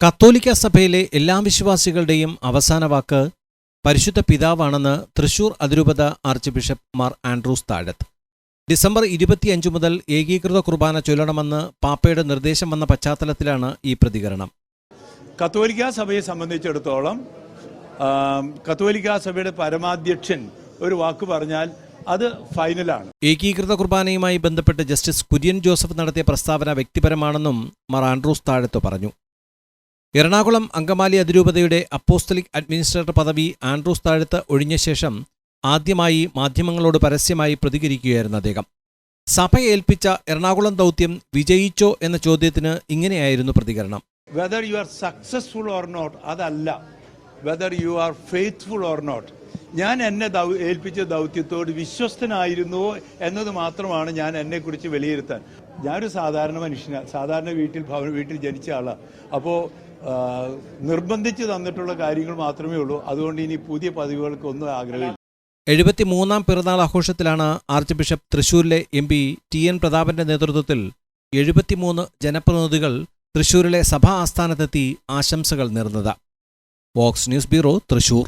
കത്തോലിക്ക സഭയിലെ എല്ലാ വിശ്വാസികളുടെയും അവസാന വാക്ക് പരിശുദ്ധ പിതാവാണെന്ന് തൃശൂർ അതിരൂപത archbishop Mar Andrews Thazhath. December ഇരുപത്തിയഞ്ച് മുതൽ ഏകീകൃത കുർബാന ചൊല്ലണമെന്ന് പാപ്പയുടെ നിർദ്ദേശം വന്ന പശ്ചാത്തലത്തിലാണ് ഈ പ്രതികരണം. കത്തോലിക്ക സഭയെ സംബന്ധിച്ചിടത്തോളം കത്തോലിക്ക സഭയുടെ പരമാധ്യക്ഷൻ ഒരു വാക്ക് പറഞ്ഞാൽ അത് ഫൈനലാണ്. ഏകീകൃത കുർബാനയുമായി ബന്ധപ്പെട്ട് ജസ്റ്റിസ് കുര്യൻ ജോസഫ് നടത്തിയ പ്രസ്താവന വ്യക്തിപരമാണെന്നും മാർ ആൻഡ്രൂസ് താഴത്ത് പറഞ്ഞു. എറണാകുളം അങ്കമാലി അതിരൂപതയുടെ അപ്പോസ്തലിക് അഡ്മിനിസ്ട്രേറ്റർ പദവി ആൻഡ്രൂസ് താഴത്ത് ഒഴിഞ്ഞ ശേഷം ആദ്യമായി മാധ്യമങ്ങളോട് പരസ്യമായി പ്രതികരിക്കുകയായിരുന്നു അദ്ദേഹം. സഭ ഏൽപ്പിച്ച എറണാകുളം ദൗത്യം വിജയിച്ചോ എന്ന ചോദ്യത്തിന് ഇങ്ങനെയായിരുന്നു പ്രതികരണം. Whether you are successful or not അതല്ല. Whether you are faithful or not ഞാൻ എന്നെ ഏൽപ്പിച്ച ദൗത്യത്തോട് വിശ്വസ്തനായിരുന്നുവോ എന്നത് മാത്രമാണ് ഞാൻ എന്നെക്കുറിച്ച് വിലയിരുത്താൻ. ഞാനൊരു സാധാരണ മനുഷ്യനാണ് സാധാരണ വീട്ടിൽ ഭവന വീട്ടിൽ ജനിച്ച ആളാണ് അപ്പോൾ നിർബന്ധിച്ച് തന്നിട്ടുള്ള കാര്യങ്ങൾ മാത്രമേ ഉള്ളൂ. അതുകൊണ്ട് ഇനി പുതിയ പദവികൾക്കൊന്നും ആഗ്രഹമില്ല. എഴുപത്തിമൂന്നാം പിറന്നാൾ ആഘോഷത്തിലാണ് ആർച്ച് ബിഷപ്പ് തൃശൂരിലെ എം പി ടി എൻ പ്രതാപന്റെ നേതൃത്വത്തിൽ എഴുപത്തിമൂന്ന് ജനപ്രതിനിധികൾ തൃശൂരിലെ സഭാ ആസ്ഥാനത്തെത്തി ആശംസകൾ നേർന്നത്. Vox news bureau Thrissur.